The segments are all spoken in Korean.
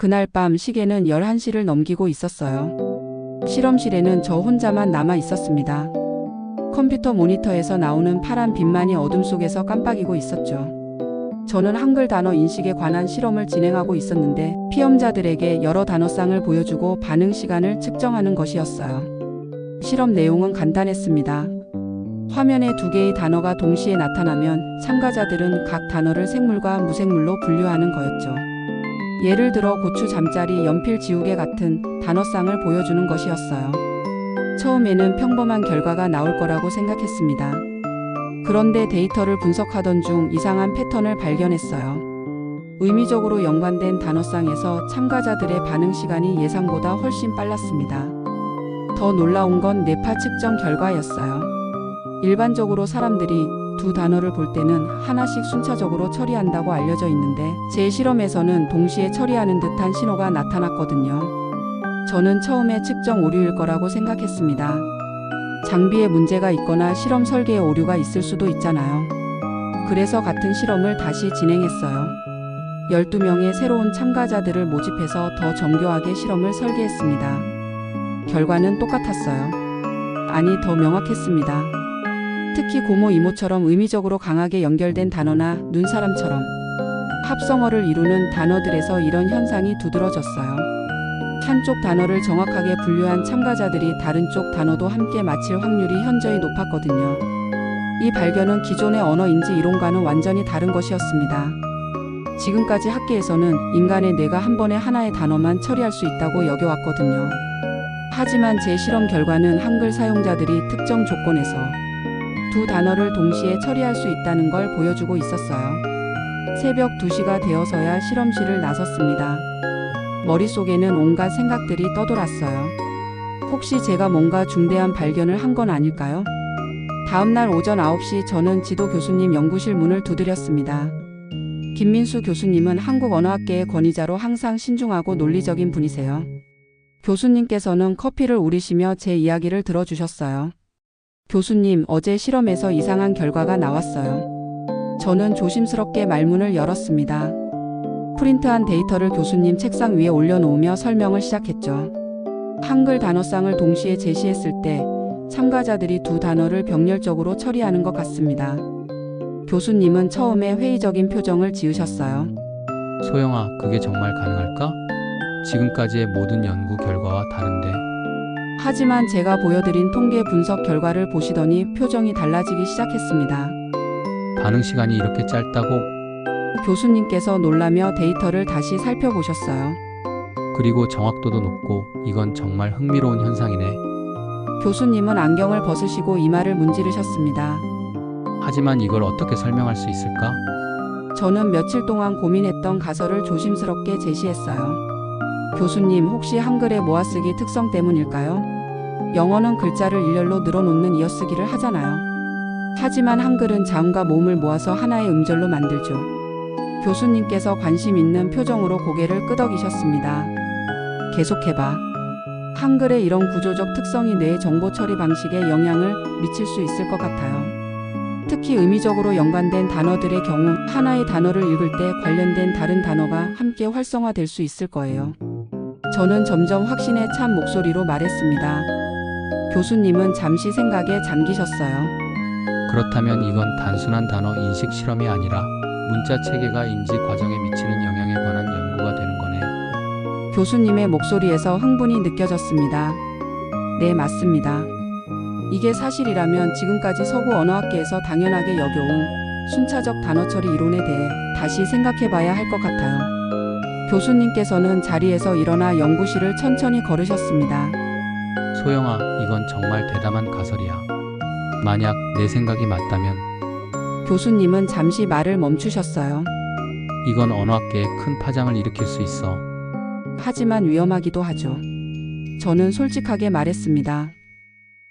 그날 밤 시계는 11시를 넘기고 있었어요. 실험실에는 저 혼자만 남아 있었습니다. 컴퓨터 모니터에서 나오는 파란 빛만이 어둠 속에서 깜빡이고 있었죠. 저는 한글 단어 인식에 관한 실험을 진행하고 있었는데 피험자들에게 여러 단어쌍을 보여주고 반응 시간을 측정하는 것이었어요. 실험 내용은 간단했습니다. 화면에 두 개의 단어가 동시에 나타나면 참가자들은 각 단어를 생물과 무생물로 분류하는 거였죠. 예를 들어 고추 잠자리 연필 지우개 같은 단어쌍을 보여주는 것이었어요. 처음에는 평범한 결과가 나올 거라고 생각했습니다. 그런데 데이터를 분석하던 중 이상한 패턴을 발견했어요. 의미적으로 연관된 단어쌍에서 참가자들의 반응 시간이 예상보다 훨씬 빨랐습니다. 더 놀라운 건 뇌파 측정 결과였어요. 일반적으로 사람들이 두 단어를 볼 때는 하나씩 순차적으로 처리한다고 알려져 있는데 제 실험에서는 동시에 처리하는 듯한 신호가 나타났거든요. 저는 처음에 측정 오류일 거라고 생각했습니다. 장비에 문제가 있거나 실험 설계에 오류가 있을 수도 있잖아요. 그래서 같은 실험을 다시 진행했어요. 12명의 새로운 참가자들을 모집해서 더 정교하게 실험을 설계했습니다. 결과는 똑같았어요. 아니, 더 명확했습니다. 특히 고모 이모처럼 의미적으로 강하게 연결된 단어나 눈사람처럼 합성어를 이루는 단어들에서 이런 현상이 두드러졌어요. 한쪽 단어를 정확하게 분류한 참가자들이 다른 쪽 단어도 함께 맞힐 확률이 현저히 높았거든요. 이 발견은 기존의 언어인지 이론과는 완전히 다른 것이었습니다. 지금까지 학계에서는 인간의 뇌가 한 번에 하나의 단어만 처리할 수 있다고 여겨왔거든요. 하지만 제 실험 결과는 한글 사용자들이 특정 조건에서 두 단어를 동시에 처리할 수 있다는 걸 보여주고 있었어요. 새벽 2시가 되어서야 실험실을 나섰습니다. 머릿속에는 온갖 생각들이 떠돌았어요. 혹시 제가 뭔가 중대한 발견을 한 건 아닐까요? 다음날 오전 9시 저는 지도 교수님 연구실 문을 두드렸습니다. 김민수 교수님은 한국 언어학계의 권위자로 항상 신중하고 논리적인 분이세요. 교수님께서는 커피를 우리시며 제 이야기를 들어주셨어요. 교수님, 어제 실험에서 이상한 결과가 나왔어요. 저는 조심스럽게 말문을 열었습니다. 프린트한 데이터를 교수님 책상 위에 올려놓으며 설명을 시작했죠. 한글 단어쌍을 동시에 제시했을 때 참가자들이 두 단어를 병렬적으로 처리하는 것 같습니다. 교수님은 처음에 회의적인 표정을 지으셨어요. 소영아, 그게 정말 가능할까? 지금까지의 모든 연구 결과와 다른데 하지만 제가 보여드린 통계 분석 결과를 보시더니 표정이 달라지기 시작했습니다. 반응 시간이 이렇게 짧다고 교수님께서 놀라며 데이터를 다시 살펴보셨어요. 그리고 정확도도 높고 이건 정말 흥미로운 현상이네. 교수님은 안경을 벗으시고 이마를 문지르셨습니다. 하지만 이걸 어떻게 설명할 수 있을까? 저는 며칠 동안 고민했던 가설을 조심스럽게 제시했어요. 교수님, 혹시 한글의 모아쓰기 특성 때문일까요? 영어는 글자를 일렬로 늘어놓는 이어쓰기를 하잖아요. 하지만 한글은 자음과 모음을 모아서 하나의 음절로 만들죠. 교수님께서 관심 있는 표정으로 고개를 끄덕이셨습니다. 계속해봐. 한글의 이런 구조적 특성이 뇌의 정보 처리 방식에 영향을 미칠 수 있을 것 같아요. 특히 의미적으로 연관된 단어들의 경우 하나의 단어를 읽을 때 관련된 다른 단어가 함께 활성화될 수 있을 거예요. 저는 점점 확신에 찬 목소리로 말했습니다. 교수님은 잠시 생각에 잠기셨어요. 그렇다면 이건 단순한 단어 인식 실험이 아니라 문자 체계가 인지 과정에 미치는 영향에 관한 연구가 되는 거네. 교수님의 목소리에서 흥분이 느껴졌습니다. 네, 맞습니다. 이게 사실이라면 지금까지 서구 언어학계에서 당연하게 여겨온 순차적 단어 처리 이론에 대해 다시 생각해 봐야 할 것 같아요. 교수님께서는 자리에서 일어나 연구실을 천천히 걸으셨습니다. 소영아, 이건 정말 대담한 가설이야. 만약 내 생각이 맞다면 교수님은 잠시 말을 멈추셨어요. 이건 언어학계에 큰 파장을 일으킬 수 있어. 하지만 위험하기도 하죠. 저는 솔직하게 말했습니다.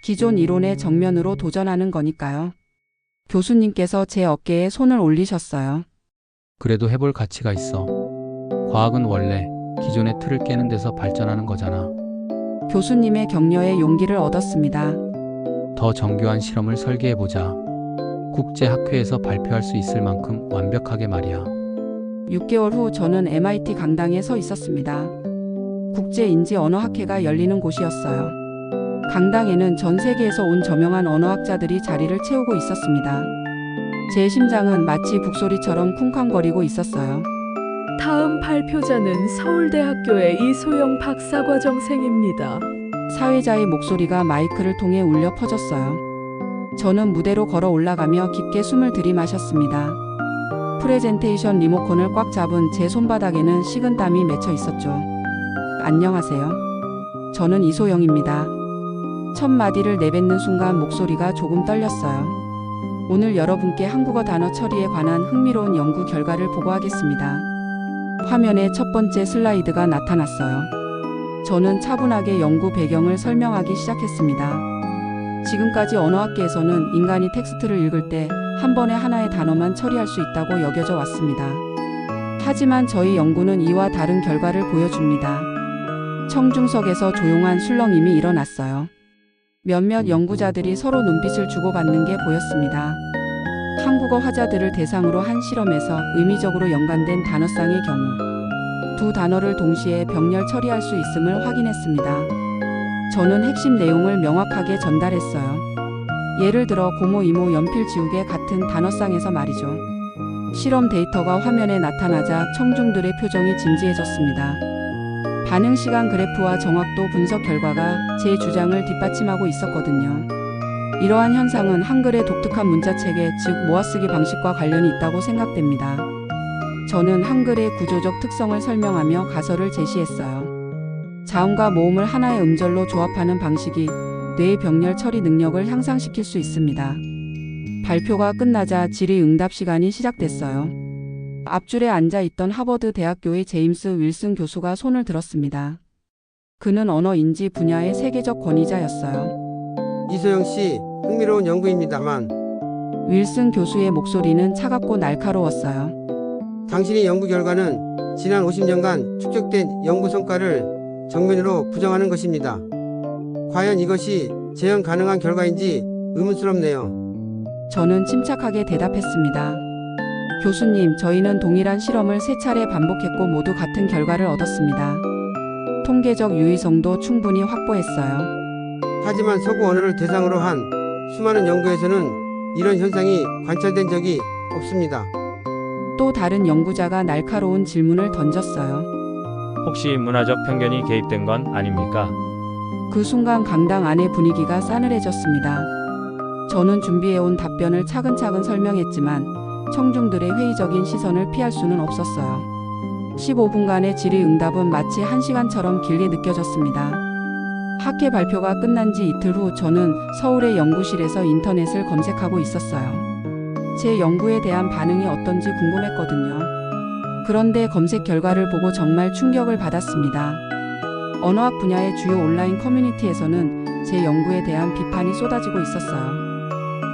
기존 이론에 정면으로 도전하는 거니까요. 교수님께서 제 어깨에 손을 올리셨어요. 그래도 해볼 가치가 있어. 과학은 원래 기존의 틀을 깨는 데서 발전하는 거잖아. 교수님의 격려에 용기를 얻었습니다. 더 정교한 실험을 설계해보자. 국제학회에서 발표할 수 있을 만큼 완벽하게 말이야. 6개월 후 저는 MIT 강당에 서 있었습니다. 국제인지 언어학회가 열리는 곳이었어요. 강당에는 전 세계에서 온 저명한 언어학자들이 자리를 채우고 있었습니다. 제 심장은 마치 북소리처럼 쿵쾅거리고 있었어요. 다음 발표자는 서울대학교의 이소영 박사과정생입니다. 사회자의 목소리가 마이크를 통해 울려 퍼졌어요. 저는 무대로 걸어 올라가며 깊게 숨을 들이마셨습니다. 프레젠테이션 리모컨을 꽉 잡은 제 손바닥에는 식은 땀이 맺혀 있었죠. 안녕하세요. 저는 이소영입니다. 첫 마디를 내뱉는 순간 목소리가 조금 떨렸어요. 오늘 여러분께 한국어 단어 처리에 관한 흥미로운 연구 결과를 보고하겠습니다. 화면에 첫 번째 슬라이드가 나타났어요. 저는 차분하게 연구 배경을 설명하기 시작했습니다. 지금까지 언어학계에서는 인간이 텍스트를 읽을 때 한 번에 하나의 단어만 처리할 수 있다고 여겨져 왔습니다. 하지만 저희 연구는 이와 다른 결과를 보여줍니다. 청중석에서 조용한 술렁임이 일어났어요. 몇몇 연구자들이 서로 눈빛을 주고받는 게 보였습니다. 한국어 화자들을 대상으로 한 실험에서 의미적으로 연관된 단어쌍의 경우 두 단어를 동시에 병렬 처리할 수 있음을 확인했습니다. 저는 핵심 내용을 명확하게 전달했어요. 예를 들어 고모, 이모, 연필, 지우개 같은 단어쌍에서 말이죠. 실험 데이터가 화면에 나타나자 청중들의 표정이 진지해졌습니다. 반응 시간 그래프와 정확도 분석 결과가 제 주장을 뒷받침하고 있었거든요. 이러한 현상은 한글의 독특한 문자 체계, 즉 모아쓰기 방식과 관련이 있다고 생각됩니다. 저는 한글의 구조적 특성을 설명하며 가설을 제시했어요. 자음과 모음을 하나의 음절로 조합하는 방식이 뇌의 병렬 처리 능력을 향상시킬 수 있습니다. 발표가 끝나자 질의응답 시간이 시작됐어요. 앞줄에 앉아 있던 하버드 대학교의 제임스 윌슨 교수가 손을 들었습니다. 그는 언어인지 분야의 세계적 권위자였어요. 이소영 씨, 흥미로운 연구입니다만 윌슨 교수의 목소리는 차갑고 날카로웠어요. 당신의 연구 결과는 지난 50년간 축적된 연구 성과를 정면으로 부정하는 것입니다. 과연 이것이 재현 가능한 결과인지 의문스럽네요. 저는 침착하게 대답했습니다. 교수님, 저희는 동일한 실험을 세 차례 반복했고 모두 같은 결과를 얻었습니다. 통계적 유의성도 충분히 확보했어요. 하지만 서구 언어를 대상으로 한 수많은 연구에서는 이런 현상이 관찰된 적이 없습니다. 또 다른 연구자가 날카로운 질문을 던졌어요. 혹시 문화적 편견이 개입된 건 아닙니까? 그 순간 강당 안의 분위기가 싸늘해졌습니다. 저는 준비해온 답변을 차근차근 설명했지만 청중들의 회의적인 시선을 피할 수는 없었어요. 15분간의 질의 응답은 마치 1시간처럼 길게 느껴졌습니다. 학회 발표가 끝난 지 이틀 후 저는 서울의 연구실에서 인터넷을 검색하고 있었어요. 제 연구에 대한 반응이 어떤지 궁금했거든요. 그런데 검색 결과를 보고 정말 충격을 받았습니다. 언어학 분야의 주요 온라인 커뮤니티에서는 제 연구에 대한 비판이 쏟아지고 있었어요.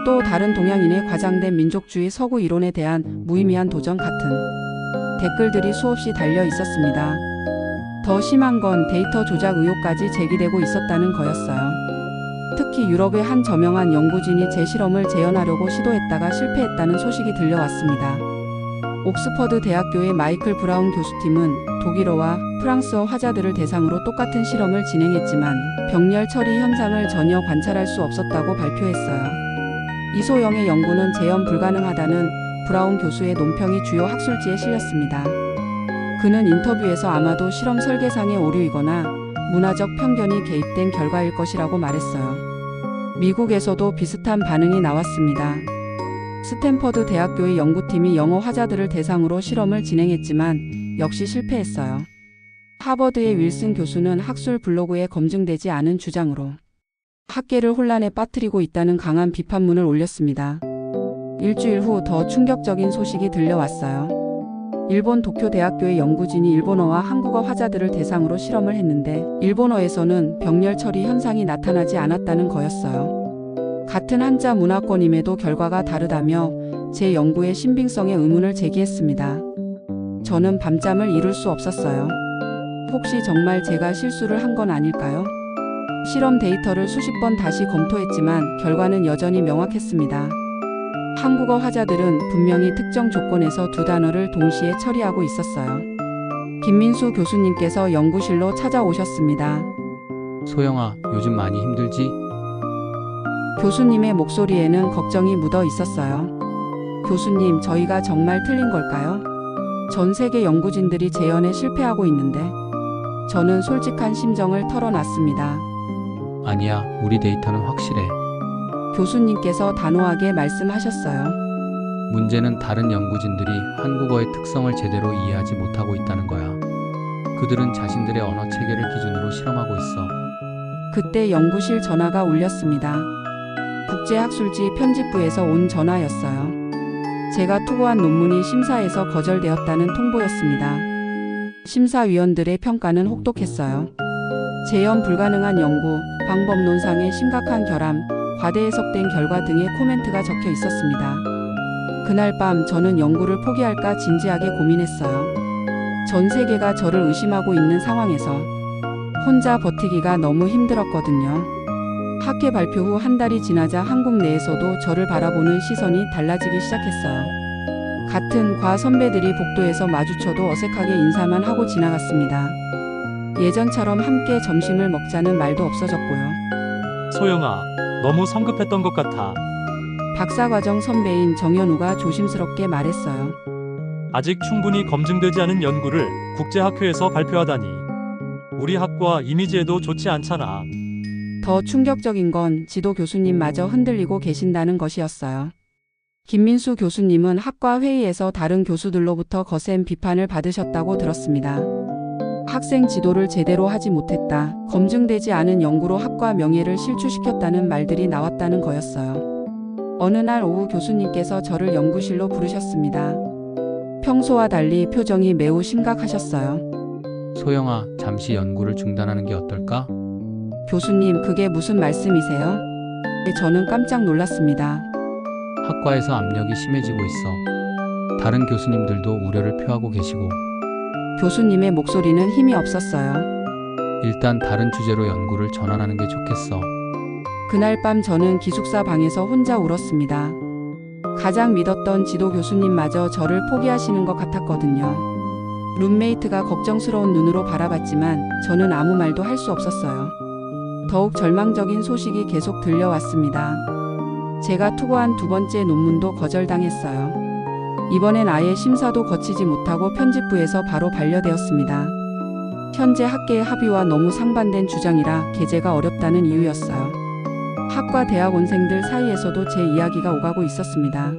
또 다른 동양인의 과장된 민족주의 서구 이론에 대한 무의미한 도전 같은 댓글들이 수없이 달려 있었습니다. 더 심한 건 데이터 조작 의혹까지 제기되고 있었다는 거였어요. 특히 유럽의 한 저명한 연구진이 제 실험을 재현하려고 시도했다가 실패했다는 소식이 들려왔습니다. 옥스퍼드 대학교의 마이클 브라운 교수팀은 독일어와 프랑스어 화자들을 대상으로 똑같은 실험을 진행했지만 병렬 처리 현상을 전혀 관찰할 수 없었다고 발표했어요. 이소영의 연구는 재현 불가능하다는 브라운 교수의 논평이 주요 학술지에 실렸습니다. 그는 인터뷰에서 아마도 실험 설계상의 오류이거나 문화적 편견이 개입된 결과일 것이라고 말했어요. 미국에서도 비슷한 반응이 나왔습니다. 스탠퍼드 대학교의 연구팀이 영어 화자들을 대상으로 실험을 진행했지만 역시 실패했어요. 하버드의 윌슨 교수는 학술 블로그에 검증되지 않은 주장으로 학계를 혼란에 빠뜨리고 있다는 강한 비판문을 올렸습니다. 일주일 후 더 충격적인 소식이 들려왔어요. 일본 도쿄 대학교의 연구진이 일본어와 한국어 화자들을 대상으로 실험을 했는데 일본어에서는 병렬 처리 현상이 나타나지 않았다는 거였어요. 같은 한자 문화권임에도 결과가 다르다며 제 연구의 신빙성에 의문을 제기했습니다. 저는 밤잠을 이룰 수 없었어요. 혹시 정말 제가 실수를 한 건 아닐까요? 실험 데이터를 수십 번 다시 검토했지만 결과는 여전히 명확했습니다. 한국어 화자들은 분명히 특정 조건에서 두 단어를 동시에 처리하고 있었어요. 김민수 교수님께서 연구실로 찾아오셨습니다. 소영아, 요즘 많이 힘들지? 교수님의 목소리에는 걱정이 묻어 있었어요. 교수님, 저희가 정말 틀린 걸까요? 전 세계 연구진들이 재연에 실패하고 있는데, 저는 솔직한 심정을 털어놨습니다. 아니야, 우리 데이터는 확실해. 교수님께서 단호하게 말씀하셨어요. 문제는 다른 연구진들이 한국어의 특성을 제대로 이해하지 못하고 있다는 거야. 그들은 자신들의 언어 체계를 기준으로 실험하고 있어. 그때 연구실 전화가 울렸습니다. 국제학술지 편집부에서 온 전화였어요. 제가 투고한 논문이 심사에서 거절되었다는 통보였습니다. 심사위원들의 평가는 혹독했어요. 재현 불가능한 연구, 방법론상의 심각한 결함, 과대 해석된 결과 등의 코멘트가 적혀 있었습니다. 그날 밤 저는 연구를 포기할까 진지하게 고민했어요. 전 세계가 저를 의심하고 있는 상황에서 혼자 버티기가 너무 힘들었거든요. 학회 발표 후 한 달이 지나자 한국 내에서도 저를 바라보는 시선이 달라지기 시작했어요. 같은 과 선배들이 복도에서 마주쳐도 어색하게 인사만 하고 지나갔습니다. 예전처럼 함께 점심을 먹자는 말도 없어졌고요. 소영아, 너무 성급했던 것 같아. 박사과정 선배인 정현우가 조심스럽게 말했어요. 아직 충분히 검증되지 않은 연구를 국제학회에서 발표하다니. 우리 학과 이미지에도 좋지 않잖아. 더 충격적인 건 지도 교수님마저 흔들리고 계신다는 것이었어요. 김민수 교수님은 학과 회의에서 다른 교수들로부터 거센 비판을 받으셨다고 들었습니다. 학생 지도를 제대로 하지 못했다. 검증되지 않은 연구로 학과 명예를 실추시켰다는 말들이 나왔다는 거였어요. 어느 날 오후 교수님께서 저를 연구실로 부르셨습니다. 평소와 달리 표정이 매우 심각하셨어요. 소영아, 잠시 연구를 중단하는 게 어떨까? 교수님, 그게 무슨 말씀이세요? 네, 저는 깜짝 놀랐습니다. 학과에서 압력이 심해지고 있어. 다른 교수님들도 우려를 표하고 계시고, 교수님의 목소리는 힘이 없었어요. 일단 다른 주제로 연구를 전환하는 게 좋겠어. 그날 밤 저는 기숙사 방에서 혼자 울었습니다. 가장 믿었던 지도 교수님마저 저를 포기하시는 것 같았거든요. 룸메이트가 걱정스러운 눈으로 바라봤지만 저는 아무 말도 할 수 없었어요. 더욱 절망적인 소식이 계속 들려왔습니다. 제가 투고한 두 번째 논문도 거절당했어요. 이번엔 아예 심사도 거치지 못하고 편집부에서 바로 반려되었습니다. 현재 학계의 합의와 너무 상반된 주장이라 게재가 어렵다는 이유였어요. 학과 대학원생들 사이에서도 제 이야기가 오가고 있었습니다.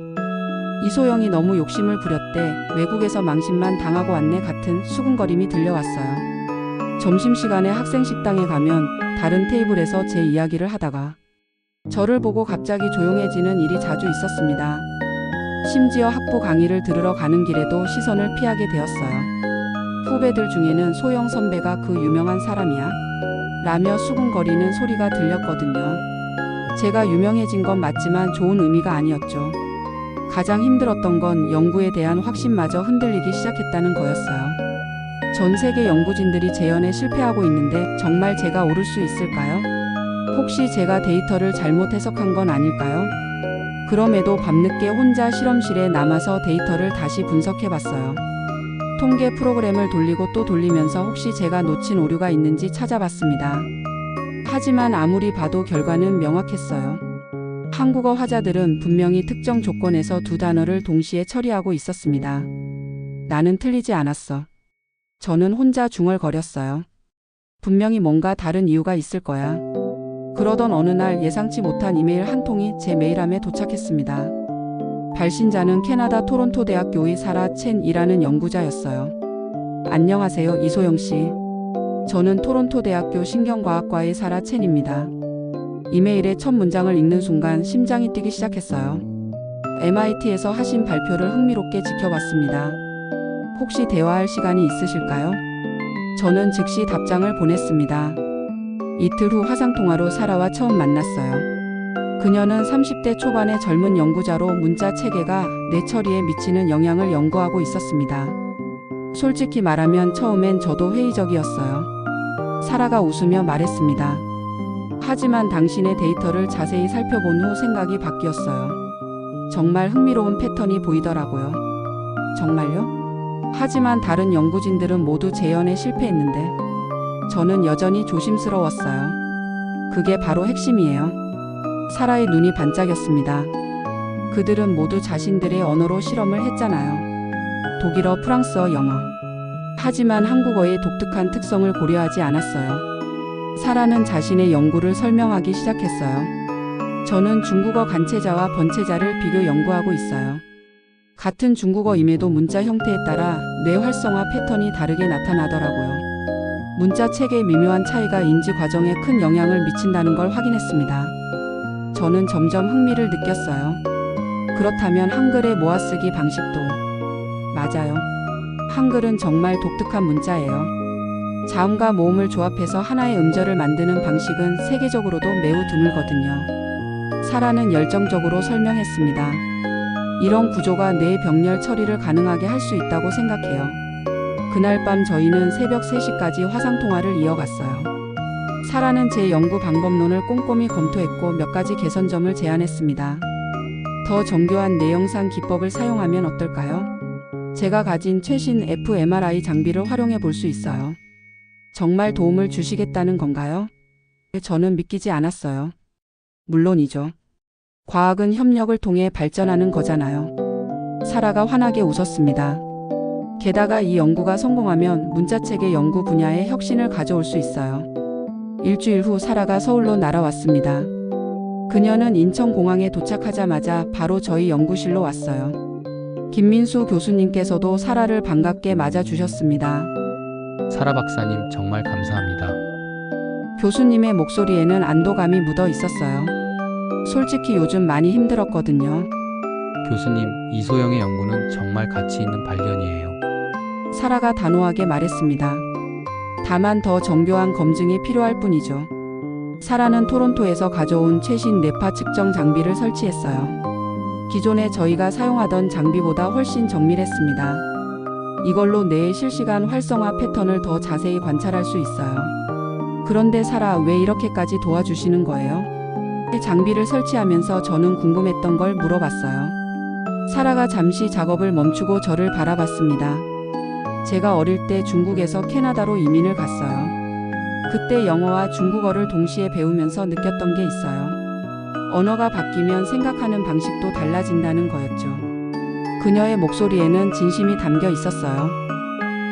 이소영이 너무 욕심을 부렸대 외국에서 망신만 당하고 왔네 같은 수군거림이 들려왔어요. 점심시간에 학생 식당에 가면 다른 테이블에서 제 이야기를 하다가 저를 보고 갑자기 조용해지는 일이 자주 있었습니다. 심지어 학부 강의를 들으러 가는 길에도 시선을 피하게 되었어요. 후배들 중에는 소영 선배가 그 유명한 사람이야? 라며 수군거리는 소리가 들렸거든요. 제가 유명해진 건 맞지만 좋은 의미가 아니었죠. 가장 힘들었던 건 연구에 대한 확신마저 흔들리기 시작했다는 거였어요. 전 세계 연구진들이 재연에 실패하고 있는데 정말 제가 오를 수 있을까요? 혹시 제가 데이터를 잘못 해석한 건 아닐까요? 그럼에도 밤늦게 혼자 실험실에 남아서 데이터를 다시 분석해 봤어요. 통계 프로그램을 돌리고 또 돌리면서 혹시 제가 놓친 오류가 있는지 찾아봤습니다. 하지만 아무리 봐도 결과는 명확했어요. 한국어 화자들은 분명히 특정 조건에서 두 단어를 동시에 처리하고 있었습니다. 나는 틀리지 않았어. 저는 혼자 중얼거렸어요. 분명히 뭔가 다른 이유가 있을 거야. 그러던 어느 날 예상치 못한 이메일 한 통이 제 메일함에 도착했습니다. 발신자는 캐나다 토론토 대학교의 사라 첸이라는 연구자였어요. 안녕하세요, 이소영 씨. 저는 토론토 대학교 신경과학과의 사라 첸입니다. 이메일의 첫 문장을 읽는 순간 심장이 뛰기 시작했어요. MIT에서 하신 발표를 흥미롭게 지켜봤습니다. 혹시 대화할 시간이 있으실까요? 저는 즉시 답장을 보냈습니다. 이틀 후 화상통화로 사라와 처음 만났어요. 그녀는 30대 초반의 젊은 연구자로 문자 체계가 뇌 처리에 미치는 영향을 연구하고 있었습니다. 솔직히 말하면 처음엔 저도 회의적이었어요. 사라가 웃으며 말했습니다. 하지만 당신의 데이터를 자세히 살펴본 후 생각이 바뀌었어요. 정말 흥미로운 패턴이 보이더라고요. 정말요? 하지만 다른 연구진들은 모두 재현에 실패했는데 저는 여전히 조심스러웠어요. 그게 바로 핵심이에요. 사라의 눈이 반짝였습니다. 그들은 모두 자신들의 언어로 실험을 했잖아요. 독일어, 프랑스어, 영어. 하지만 한국어의 독특한 특성을 고려하지 않았어요. 사라는 자신의 연구를 설명하기 시작했어요. 저는 중국어 간체자와 번체자를 비교 연구하고 있어요. 같은 중국어임에도 문자 형태에 따라 뇌 활성화 패턴이 다르게 나타나더라고요. 문자 체계의 미묘한 차이가 인지 과정에 큰 영향을 미친다는 걸 확인했습니다. 저는 점점 흥미를 느꼈어요. 그렇다면 한글의 모아쓰기 방식도 맞아요. 한글은 정말 독특한 문자예요. 자음과 모음을 조합해서 하나의 음절을 만드는 방식은 세계적으로도 매우 드물거든요. 사라는 열정적으로 설명했습니다. 이런 구조가 뇌 병렬 처리를 가능하게 할 수 있다고 생각해요. 그날 밤 저희는 새벽 3시까지 화상통화를 이어갔어요. 사라는 제 연구 방법론을 꼼꼼히 검토했고 몇 가지 개선점을 제안했습니다. 더 정교한 내영상 기법을 사용하면 어떨까요? 제가 가진 최신 fMRI 장비를 활용해 볼 수 있어요. 정말 도움을 주시겠다는 건가요? 저는 믿기지 않았어요. 물론이죠. 과학은 협력을 통해 발전하는 거잖아요. 사라가 환하게 웃었습니다. 게다가 이 연구가 성공하면 문자체계 연구 분야에 혁신을 가져올 수 있어요. 일주일 후 사라가 서울로 날아왔습니다. 그녀는 인천공항에 도착하자마자 바로 저희 연구실로 왔어요. 김민수 교수님께서도 사라를 반갑게 맞아주셨습니다. 사라 박사님 정말 감사합니다. 교수님의 목소리에는 안도감이 묻어 있었어요. 솔직히 요즘 많이 힘들었거든요. 교수님, 이소영의 연구는 정말 가치 있는 발견이에요. 사라가 단호하게 말했습니다. 다만 더 정교한 검증이 필요할 뿐이죠. 사라는 토론토에서 가져온 최신 뇌파 측정 장비를 설치했어요. 기존에 저희가 사용하던 장비보다 훨씬 정밀했습니다. 이걸로 뇌의 실시간 활성화 패턴을 더 자세히 관찰할 수 있어요. 그런데 사라 왜 이렇게까지 도와주시는 거예요? 장비를 설치하면서 저는 궁금했던 걸 물어봤어요. 사라가 잠시 작업을 멈추고 저를 바라봤습니다. 제가 어릴 때 중국에서 캐나다로 이민을 갔어요. 그때 영어와 중국어를 동시에 배우면서 느꼈던 게 있어요. 언어가 바뀌면 생각하는 방식도 달라진다는 거였죠. 그녀의 목소리에는 진심이 담겨 있었어요.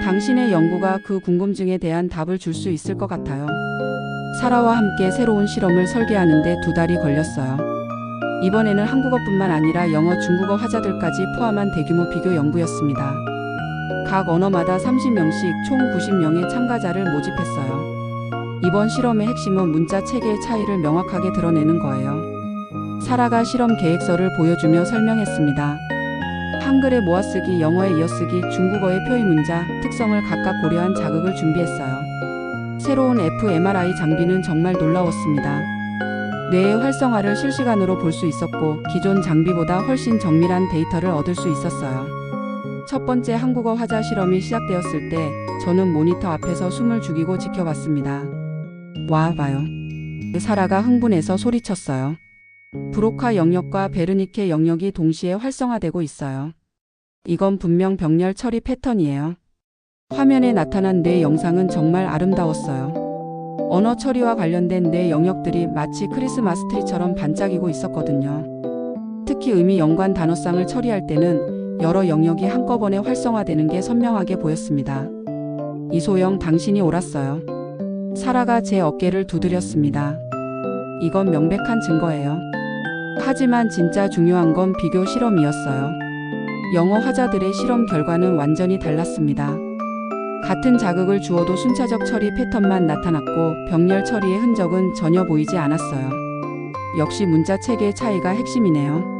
당신의 연구가 그 궁금증에 대한 답을 줄 수 있을 것 같아요. 사라와 함께 새로운 실험을 설계하는데 두 달이 걸렸어요. 이번에는 한국어뿐만 아니라 영어, 중국어 화자들까지 포함한 대규모 비교 연구였습니다. 각 언어마다 30명씩 총 90명의 참가자를 모집했어요. 이번 실험의 핵심은 문자 체계의 차이를 명확하게 드러내는 거예요. 사라가 실험 계획서를 보여주며 설명했습니다. 한글의 모아쓰기, 영어의 이어쓰기, 중국어의 표의 문자, 특성을 각각 고려한 자극을 준비했어요. 새로운 fMRI 장비는 정말 놀라웠습니다. 뇌의 활성화를 실시간으로 볼 수 있었고 기존 장비보다 훨씬 정밀한 데이터를 얻을 수 있었어요. 첫 번째 한국어 화자 실험이 시작되었을 때 저는 모니터 앞에서 숨을 죽이고 지켜봤습니다. 와 봐요. 사라가 흥분해서 소리쳤어요. 브로카 영역과 베르니케 영역이 동시에 활성화되고 있어요. 이건 분명 병렬 처리 패턴이에요. 화면에 나타난 뇌 영상은 정말 아름다웠어요. 언어 처리와 관련된 뇌 영역들이 마치 크리스마스 트리처럼 반짝이고 있었거든요. 특히 의미 연관 단어쌍을 처리할 때는 여러 영역이 한꺼번에 활성화되는 게 선명하게 보였습니다. 이소영 당신이 옳았어요. 사라가 제 어깨를 두드렸습니다. 이건 명백한 증거예요. 하지만 진짜 중요한 건 비교 실험이었어요. 영어 화자들의 실험 결과는 완전히 달랐습니다. 같은 자극을 주어도 순차적 처리 패턴만 나타났고 병렬 처리의 흔적은 전혀 보이지 않았어요. 역시 문자 체계의 차이가 핵심이네요.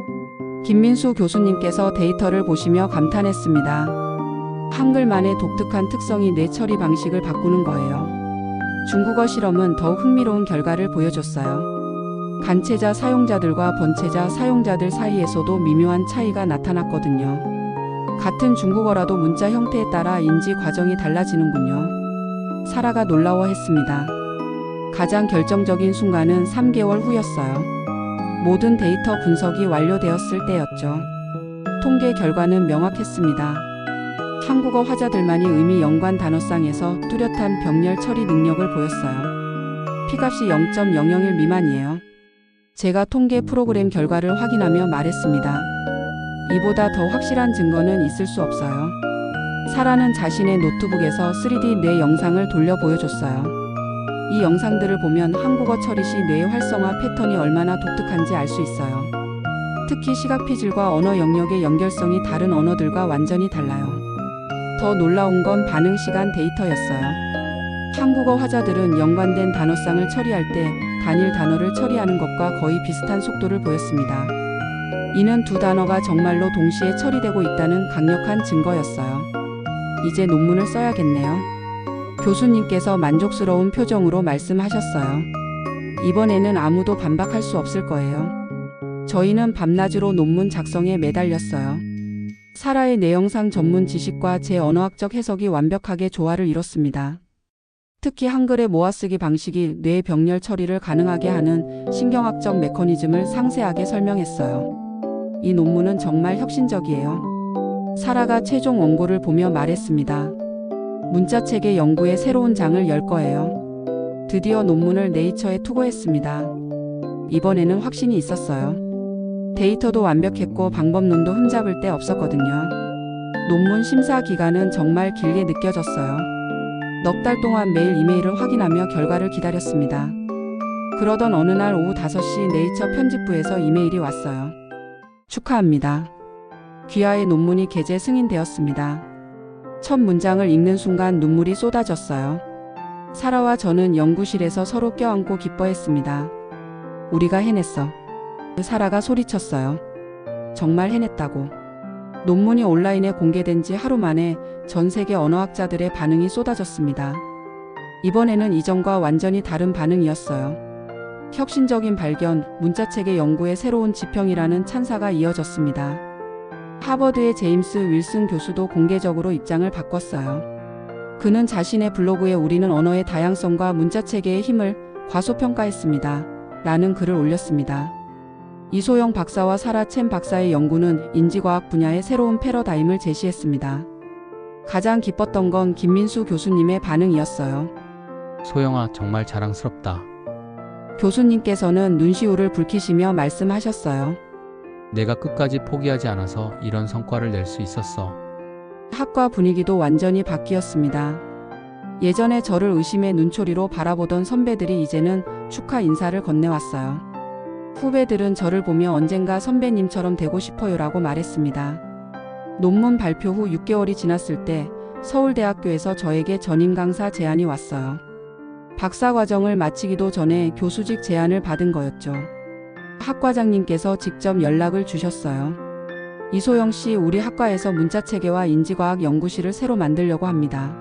김민수 교수님께서 데이터를 보시며 감탄했습니다. 한글만의 독특한 특성이 뇌 처리 방식을 바꾸는 거예요. 중국어 실험은 더욱 흥미로운 결과를 보여줬어요. 간체자 사용자들과 번체자 사용자들 사이에서도 미묘한 차이가 나타났거든요. 같은 중국어라도 문자 형태에 따라 인지 과정이 달라지는군요. 사라가 놀라워했습니다. 가장 결정적인 순간은 3개월 후였어요. 모든 데이터 분석이 완료되었을 때였죠. 통계 결과는 명확했습니다. 한국어 화자들만이 의미 연관 단어상에서 뚜렷한 병렬 처리 능력을 보였어요. P값이 0.001 미만이에요. 제가 통계 프로그램 결과를 확인하며 말했습니다. 이보다 더 확실한 증거는 있을 수 없어요. 사라는 자신의 노트북에서 3D 뇌 영상을 돌려 보여줬어요. 이 영상들을 보면 한국어 처리 시 뇌의 활성화 패턴이 얼마나 독특한지 알 수 있어요. 특히 시각 피질과 언어 영역의 연결성이 다른 언어들과 완전히 달라요. 더 놀라운 건 반응 시간 데이터였어요. 한국어 화자들은 연관된 단어쌍을 처리할 때 단일 단어를 처리하는 것과 거의 비슷한 속도를 보였습니다. 이는 두 단어가 정말로 동시에 처리되고 있다는 강력한 증거였어요. 이제 논문을 써야겠네요. 교수님께서 만족스러운 표정으로 말씀하셨어요. 이번에는 아무도 반박할 수 없을 거예요. 저희는 밤낮으로 논문 작성에 매달렸어요. 사라의 내영상 전문 지식과 제 언어학적 해석이 완벽하게 조화를 이뤘습니다. 특히 한글의 모아쓰기 방식이 뇌 병렬 처리를 가능하게 하는 신경학적 메커니즘을 상세하게 설명했어요. 이 논문은 정말 혁신적이에요. 사라가 최종 원고를 보며 말했습니다. 문자체계 연구의 새로운 장을 열 거예요. 드디어 논문을 네이처에 투고했습니다. 이번에는 확신이 있었어요. 데이터도 완벽했고 방법론도 흠잡을 데 없었거든요. 논문 심사 기간은 정말 길게 느껴졌어요. 넉 달 동안 매일 이메일을 확인하며 결과를 기다렸습니다. 그러던 어느 날 오후 5시 네이처 편집부에서 이메일이 왔어요. 축하합니다. 귀하의 논문이 게재 승인되었습니다. 첫 문장을 읽는 순간 눈물이 쏟아졌어요. 사라와 저는 연구실에서 서로 껴안고 기뻐했습니다. 우리가 해냈어. 사라가 소리쳤어요. 정말 해냈다고. 논문이 온라인에 공개된 지 하루 만에 전 세계 언어학자들의 반응이 쏟아졌습니다. 이번에는 이전과 완전히 다른 반응이었어요. 혁신적인 발견, 문자체계 연구의 새로운 지평이라는 찬사가 이어졌습니다. 하버드의 제임스 윌슨 교수도 공개적으로 입장을 바꿨어요. 그는 자신의 블로그에 우리는 언어의 다양성과 문자체계의 힘을 과소평가했습니다. 라는 글을 올렸습니다. 이소영 박사와 사라 첸 박사의 연구는 인지과학 분야의 새로운 패러다임을 제시했습니다. 가장 기뻤던 건 김민수 교수님의 반응이었어요. 소영아, 정말 자랑스럽다. 교수님께서는 눈시울을 붉히시며 말씀하셨어요. 내가 끝까지 포기하지 않아서 이런 성과를 낼 수 있었어. 학과 분위기도 완전히 바뀌었습니다. 예전에 저를 의심의 눈초리로 바라보던 선배들이 이제는 축하 인사를 건네왔어요. 후배들은 저를 보며 언젠가 선배님처럼 되고 싶어요라고 말했습니다. 논문 발표 후 6개월이 지났을 때 서울대학교에서 저에게 전임 강사 제안이 왔어요. 박사 과정을 마치기도 전에 교수직 제안을 받은 거였죠. 학과장님께서 직접 연락을 주셨어요. 이소영 씨, 우리 학과에서 문자체계와 인지과학 연구실을 새로 만들려고 합니다.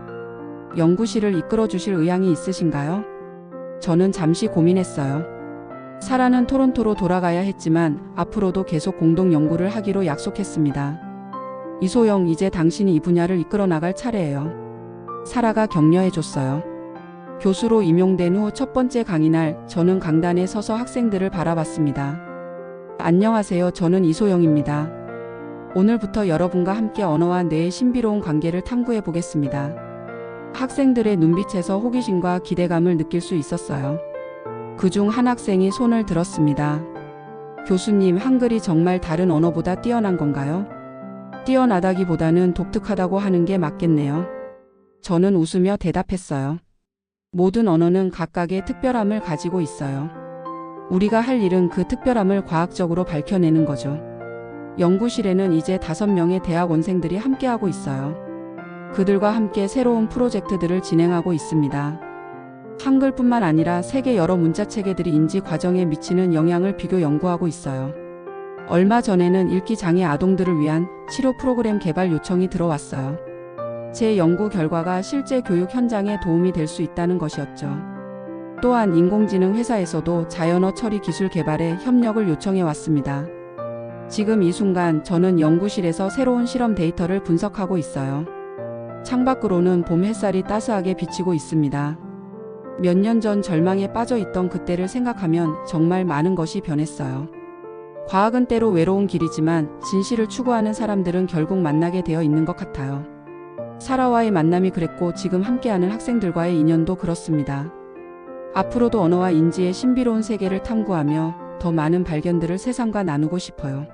연구실을 이끌어 주실 의향이 있으신가요? 저는 잠시 고민했어요. 사라는 토론토로 돌아가야 했지만 앞으로도 계속 공동 연구를 하기로 약속했습니다. 이소영, 이제 당신이 이 분야를 이끌어 나갈 차례예요. 사라가 격려해 줬어요. 교수로 임용된 후 첫 번째 강의날 저는 강단에 서서 학생들을 바라봤습니다. 안녕하세요. 저는 이소영입니다. 오늘부터 여러분과 함께 언어와 뇌의 신비로운 관계를 탐구해 보겠습니다. 학생들의 눈빛에서 호기심과 기대감을 느낄 수 있었어요. 그중 한 학생이 손을 들었습니다. 교수님, 한글이 정말 다른 언어보다 뛰어난 건가요? 뛰어나다기보다는 독특하다고 하는 게 맞겠네요. 저는 웃으며 대답했어요. 모든 언어는 각각의 특별함을 가지고 있어요. 우리가 할 일은 그 특별함을 과학적으로 밝혀내는 거죠. 연구실에는 이제 다섯 명의 대학원생들이 함께하고 있어요. 그들과 함께 새로운 프로젝트들을 진행하고 있습니다. 한글뿐만 아니라 세계 여러 문자 체계들이 인지 과정에 미치는 영향을 비교 연구하고 있어요. 얼마 전에는 읽기 장애 아동들을 위한 치료 프로그램 개발 요청이 들어왔어요. 제 연구 결과가 실제 교육 현장에 도움이 될 수 있다는 것이었죠. 또한 인공지능 회사에서도 자연어 처리 기술 개발에 협력을 요청해 왔습니다. 지금 이 순간 저는 연구실에서 새로운 실험 데이터를 분석하고 있어요. 창밖으로는 봄 햇살이 따스하게 비치고 있습니다. 몇 년 전 절망에 빠져 있던 그때를 생각하면 정말 많은 것이 변했어요. 과학은 때로 외로운 길이지만 진실을 추구하는 사람들은 결국 만나게 되어 있는 것 같아요. 사라와의 만남이 그랬고 지금 함께하는 학생들과의 인연도 그렇습니다. 앞으로도 언어와 인지의 신비로운 세계를 탐구하며 더 많은 발견들을 세상과 나누고 싶어요.